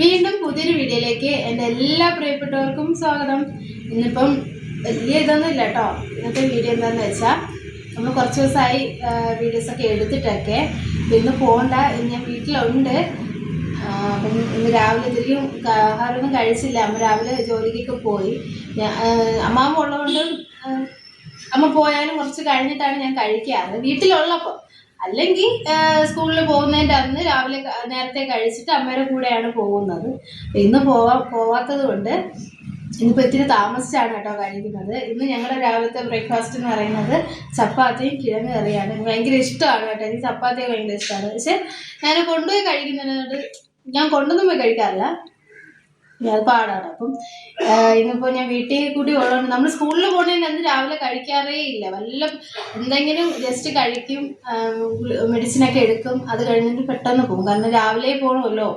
വീണ്ടും പുതിയൊരു വീഡിയോയിലേക്ക് എന്റെ എല്ലാ പ്രിയപ്പെട്ടവർക്കും സ്വാഗതം. ഇന്നിപ്പം വലിയ ഇതൊന്നും ഇല്ല കേട്ടോ. ഇന്നത്തെ വീഡിയോ എന്താണെന്ന് വെച്ചാൽ നമ്മൾ കുറച്ച് ദിവസമായി വീഡിയോസൊക്കെ എടുത്തിട്ടൊക്കെ. ഇന്ന് പോകണ്ട ഞാൻ വീട്ടിലുണ്ട്. അപ്പം ഇന്ന് രാവിലെ ഇത്തിരിയും ക- ആഹാരമൊന്നും കഴിച്ചില്ല. അമ്മ രാവിലെ ജോലിക്കൊക്കെ പോയി. അമ്മാമ്മ ഉള്ളതുകൊണ്ട് അമ്മ പോയാലും കുറച്ച് കഴിഞ്ഞിട്ടാണ് ഞാൻ കഴിക്കാറ്. വീട്ടിലുള്ളപ്പോൾ അല്ലെങ്കിൽ സ്കൂളിൽ പോകുന്നതിന്റെ അന്ന് രാവിലെ നേരത്തെ കഴിച്ചിട്ട് അമ്മയുടെ കൂടെയാണ് പോകുന്നത്. ഇന്ന് പോവാ പോവാത്തത് കൊണ്ട് ഇന്നിപ്പോൾ ഇത്തിരി താമസിച്ചാണ് കേട്ടോ കഴിക്കുന്നത്. ഇന്ന് ഞങ്ങളുടെ രാവിലത്തെ ബ്രേക്ക്ഫാസ്റ്റ് എന്ന് പറയുന്നത് ചപ്പാത്തിയും കിഴങ്ങ് കറിയാണ്. എനിക്ക് ഭയങ്കര ഇഷ്ടമാണ് കേട്ടോ. എനിക്ക് ചപ്പാത്തിയൊക്കെ ഭയങ്കര ഇഷ്ടമാണ് പക്ഷെ ഞാൻ കൊണ്ടുപോയി കഴിക്കുന്നതിനോട് ഞാൻ കൊണ്ടൊന്നും പോയി കഴിക്കാറില്ല. അത് പാടാണ്. അപ്പം ഇന്നിപ്പോ ഞാൻ വീട്ടിൽ കൂടി ഉള്ളതുകൊണ്ട് നമ്മൾ സ്കൂളിൽ പോകണതിന് അന്ന് രാവിലെ കഴിക്കാറേ ഇല്ല. വല്ല എന്തെങ്കിലും ജസ്റ്റ് കഴിക്കും മെഡിസിനൊക്കെ എടുക്കും അത് കഴിഞ്ഞിട്ട് പെട്ടെന്ന് പോകും കാരണം രാവിലെ പോകണമല്ലോ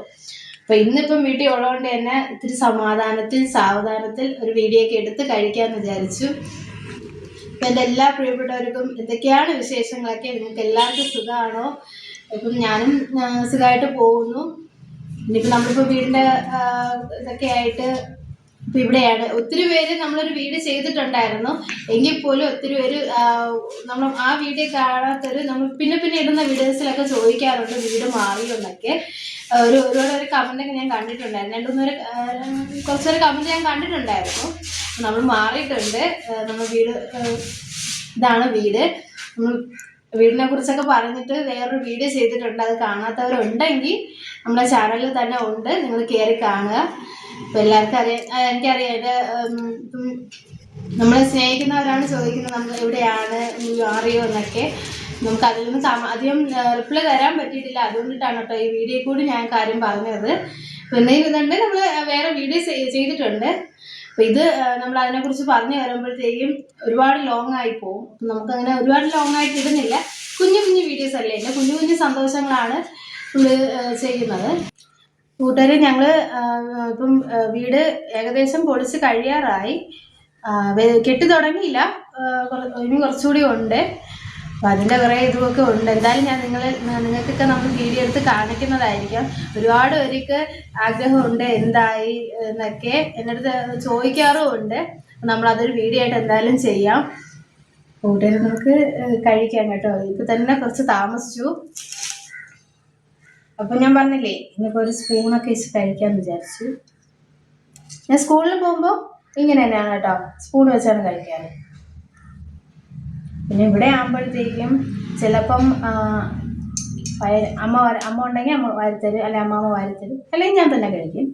അപ്പൊ ഇന്നിപ്പം വീട്ടിൽ ഉള്ളതുകൊണ്ട് തന്നെ ഇത്തിരി സമാധാനത്തിൽ സാവധാനത്തിൽ ഒരു വീഡിയോ ഒക്കെ എടുത്ത് കഴിക്കാന്ന് വിചാരിച്ചു. അപ്പൊ എന്റെ എല്ലാ പ്രിയപ്പെട്ടവർക്കും എന്തൊക്കെയാണ് വിശേഷങ്ങളൊക്കെ? നിങ്ങൾക്ക് എല്ലാവർക്കും സുഖമാണോ? ഇപ്പം ഞാനും സുഖമായിട്ട് പോകുന്നു. ഇനിയിപ്പോൾ നമ്മളിപ്പോൾ വീടിന്റെ ആ, ഇതൊക്കെ ആയിട്ട് ഇപ്പം ഇവിടെയാണ്. ഒത്തിരി പേര് നമ്മളൊരു വീട് ചെയ്തിട്ടുണ്ടായിരുന്നു. എങ്കിൽ പോലും ഒത്തിരി പേര് നമ്മൾ ആ വീഡിയോ കാണാത്തൊരു നമ്മൾ പിന്നെ പിന്നെ ഇടുന്ന വീഡിയോസിലൊക്കെ ചോദിക്കാറുണ്ട് വീട് മാറിയോന്നൊക്കെ. ഒരു ഒരുപാട് ഒരു ഒക്കെ ഞാൻ കണ്ടിട്ടുണ്ടായിരുന്നു. രണ്ടു മൂന്നൊരു കുറച്ചൊരു കമന്റ് ഞാൻ കണ്ടിട്ടുണ്ടായിരുന്നു. നമ്മൾ മാറിയിട്ടുണ്ട്. നമ്മൾ വീട് ഇതാണ് വീട്. നമ്മൾ വീടിനെ കുറിച്ചൊക്കെ പറഞ്ഞിട്ട് വേറൊരു വീഡിയോ ചെയ്തിട്ടുണ്ട്. അത് കാണാത്തവരുണ്ടെങ്കിൽ നമ്മുടെ ചാനലിൽ തന്നെ ഉണ്ട്. നിങ്ങൾ കയറി കാണുക. ഇപ്പം എല്ലാവർക്കും അറിയാം. എനിക്കറിയാം. എന്റെ നമ്മളെ സ്നേഹിക്കുന്നവരാണ് ചോദിക്കുന്നത് നമ്മൾ എവിടെയാണ് അറിയോ എന്നൊക്കെ. നമുക്ക് അതിൽ നിന്ന് അധികം റിപ്ലൈ തരാൻ പറ്റിയിട്ടില്ല. അതുകൊണ്ടിട്ടാണ് കേട്ടോ ഈ വീഡിയോ കൂടി ഞാൻ കാര്യം പറഞ്ഞത്. പിന്നെ ഇതുണ്ട് നമ്മൾ വേറെ വീഡിയോ ചെയ്തിട്ടുണ്ട്. അപ്പം ഇത് നമ്മൾ അതിനെ കുറിച്ച് പറഞ്ഞു വരുമ്പോഴത്തേക്കും ഒരുപാട് ലോങ് ആയി പോകും നമുക്ക് അങ്ങനെ ഒരുപാട് ലോങ് ആയിട്ട് ഇടുന്നില്ല. കുഞ്ഞു കുഞ്ഞു വീഡിയോസ് അല്ലേ? എന്റെ കുഞ്ഞു കുഞ്ഞു സന്തോഷങ്ങളാണ് നമ്മൾ ചെയ്യുന്നത്. കൂട്ടുകാർ ഞങ്ങൾ ഇപ്പം വീട് ഏകദേശം പൊളിച്ച് കഴിയാറായി. കെട്ടി തുടങ്ങിയില്ല. ഇനി കുറച്ചുകൂടി ഉണ്ട്. അപ്പം അതിന്റെ കുറേ ഇതുമൊക്കെ ഉണ്ട്. എന്തായാലും ഞാൻ നിങ്ങൾ നിങ്ങൾക്കൊക്കെ നമ്മൾ വീഡിയോ എടുത്ത് കാണിക്കുന്നതായിരിക്കും. ഒരുപാട് പേർക്ക് ആഗ്രഹമുണ്ട് എന്തായി എന്നൊക്കെ. എന്റെ അടുത്ത് ചോദിക്കാറും ഉണ്ട്. നമ്മൾ അതൊരു വീഡിയോ ആയിട്ട് എന്തായാലും ചെയ്യാം. കൂട്ടുകാർ നമുക്ക് കഴിക്കാം കേട്ടോ. ഇപ്പം തന്നെ കുറച്ച് താമസിച്ചു. അപ്പം ഞാൻ പറഞ്ഞില്ലേ ഇന്നിപ്പോൾ ഒരു സ്പൂണൊക്കെ വെച്ച് കഴിക്കാമെന്ന് വിചാരിച്ചു. ഞാൻ സ്കൂളിൽ പോകുമ്പോൾ ഇങ്ങനെ തന്നെയാണ് കേട്ടോ. സ്പൂൺ വെച്ചാണ് കഴിക്കാറ്. പിന്നെ ഇവിടെ ആകുമ്പോഴത്തേക്കും ചിലപ്പം ആ, അമ്മ അമ്മ ഉണ്ടെങ്കിൽ അമ്മ വാരിത്തരും അല്ലെ അമ്മാമ്മ വാരിത്തരും അല്ലെങ്കിൽ ഞാൻ തന്നെ കഴിക്കും.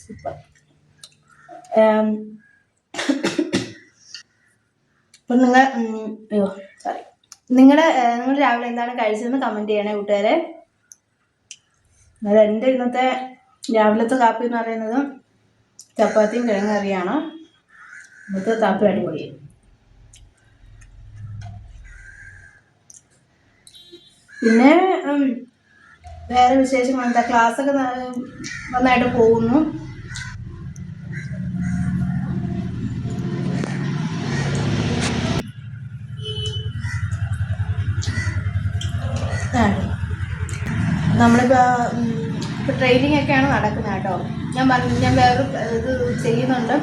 സൂപ്പർ. നിങ്ങൾ അയ്യോ സോറി നിങ്ങളുടെ നിങ്ങൾ രാവിലെ എന്താണ് കഴിച്ചതെന്ന് കമന്റ് ചെയ്യണേ കൂട്ടുകാരെ. അത് എന്റെ ഇന്നത്തെ രാവിലത്തെ കാപ്പി എന്ന് പറയുന്നത് ചപ്പാത്തിയും കിഴങ്ങറിയാണോ ഇന്നത്തെ താപ്പ അടിപൊളി. പിന്നെ വേറെ വിശേഷങ്ങൾ എന്താ? ക്ലാസ്സൊക്കെ നന്നായിട്ട് പോകുന്നു. നമ്മളിപ്പോ ഇപ്പോൾ ട്രെയിനിങ് ഒക്കെയാണ് നടക്കുന്നത് കേട്ടോ. ഞാൻ പറഞ്ഞു ഞാൻ വേറെ ഇത് ചെയ്യുന്നുണ്ട്.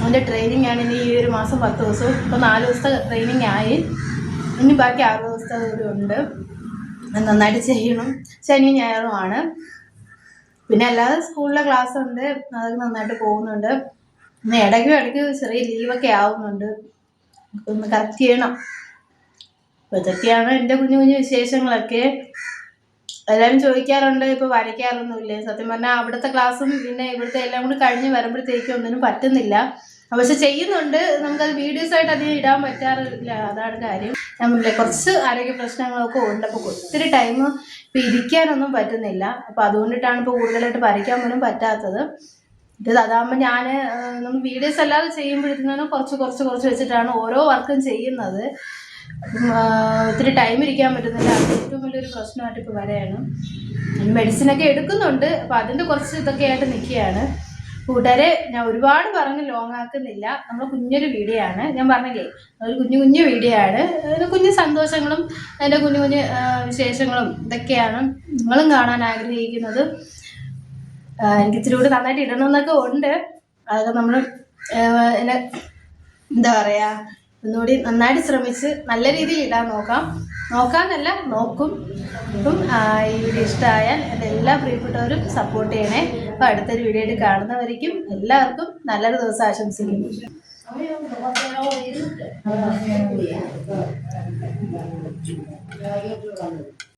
അതിന്റെ ട്രെയിനിങ് ആണ് ഇനി ഈ ഒരു മാസം പത്ത് ദിവസവും ഇപ്പോൾ നാല് ദിവസത്തെ ട്രെയിനിങ് ആയി. ഇനി ബാക്കി ആറ് ദിവസത്തെ കൂടി ഉണ്ട്. നന്നായിട്ട് ചെയ്യണം. ശനി ഞായറുമാണ് പിന്നെ അല്ലാതെ സ്കൂളിലെ ക്ലാസ് ഉണ്ട്. അതൊക്കെ നന്നായിട്ട് പോകുന്നുണ്ട്. പിന്നെ ഇടയ്ക്കും ഇടയ്ക്ക് ചെറിയ ലീവൊക്കെ ആവുന്നുണ്ട്. ഒന്ന് കറക്റ്റ് ചെയ്യണം. ഇതൊക്കെയാണ് എന്റെ കുഞ്ഞു കുഞ്ഞു വിശേഷങ്ങളൊക്കെ. എല്ലാവരും ചോദിക്കാറുണ്ട് ഇപ്പോൾ വരയ്ക്കാറൊന്നുമില്ലേ? സത്യം പറഞ്ഞാൽ അവിടുത്തെ ക്ലാസ്സും പിന്നെ ഇവിടുത്തെ എല്ലാം കൂടി കഴിഞ്ഞ് വരുമ്പോഴത്തേക്കും ഒന്നിനും പറ്റുന്നില്ല. പക്ഷെ ചെയ്യുന്നുണ്ട്. നമുക്കത് വീഡിയോസ് ആയിട്ട് അധികം ഇടാൻ പറ്റാറില്ല. അതാണ് കാര്യം. പറഞ്ഞില്ലേ കുറച്ച് ആരോഗ്യ പ്രശ്നങ്ങളൊക്കെ ഉണ്ട്. അപ്പോൾ ഒത്തിരി ടൈം ഇപ്പോൾ ഇരിക്കാനൊന്നും പറ്റുന്നില്ല. അപ്പോൾ അതുകൊണ്ടിട്ടാണ് ഇപ്പോൾ കൂടുതലായിട്ട് വരയ്ക്കാൻ പോലും പറ്റാത്തത്. ഇത് അതാകുമ്പോൾ ഞാൻ നമ്മൾ വീഡിയോസ് അല്ലാതെ ചെയ്യുമ്പോഴത്തേനും കുറച്ച് കുറച്ച് കുറച്ച് വെച്ചിട്ടാണ് ഓരോ വർക്കും ചെയ്യുന്നത്. അപ്പം ഒത്തിരി ടൈം ഇരിക്കാൻ പറ്റുന്നില്ല. അത് ഏറ്റവും വലിയൊരു പ്രശ്നമായിട്ട് ഇപ്പോൾ വരെയാണ് മെഡിസിനൊക്കെ എടുക്കുന്നുണ്ട്. അപ്പോൾ അതിന്റെ കുറച്ച് ഇതൊക്കെ ആയിട്ട് നിൽക്കുകയാണ്. കൂട്ടുകാരെ ഞാൻ ഒരുപാട് പറഞ്ഞ് ലോങ് ആക്കുന്നില്ല. നമ്മൾ കുഞ്ഞൊരു വീഡിയോ ആണ്. ഞാൻ പറഞ്ഞില്ലേ ഒരു കുഞ്ഞു കുഞ്ഞു വീഡിയോ ആണ്. അതിന് കുഞ്ഞു സന്തോഷങ്ങളും അതിന്റെ കുഞ്ഞു കുഞ്ഞു വിശേഷങ്ങളും ഇതൊക്കെയാണ് നിങ്ങളും കാണാൻ ആഗ്രഹിക്കുന്നത്. എനിക്ക് ഇച്ചിരി കൂടി നന്നായിട്ട് ഇടണമെന്നൊക്കെ ഉണ്ട്. അതൊക്കെ നമ്മൾ എന്നെ എന്താ പറയുക ഒന്നുകൂടി നന്നായിട്ട് ശ്രമിച്ച് നല്ല രീതിയിൽ ഇടാൻ നോക്കാം. നോക്കാന്നല്ല നോക്കും. അപ്പം ഈ വീഡിയോ ഇഷ്ടമായാൽ എന്റെ എല്ലാ പ്രിയപ്പെട്ടവരും സപ്പോർട്ട് ചെയ്യണേ. അപ്പം അടുത്തൊരു വീഡിയോ ആയിട്ട് കാണുന്നവരേക്കും എല്ലാവർക്കും നല്ലൊരു ദിവസം ആശംസിക്കുന്നു.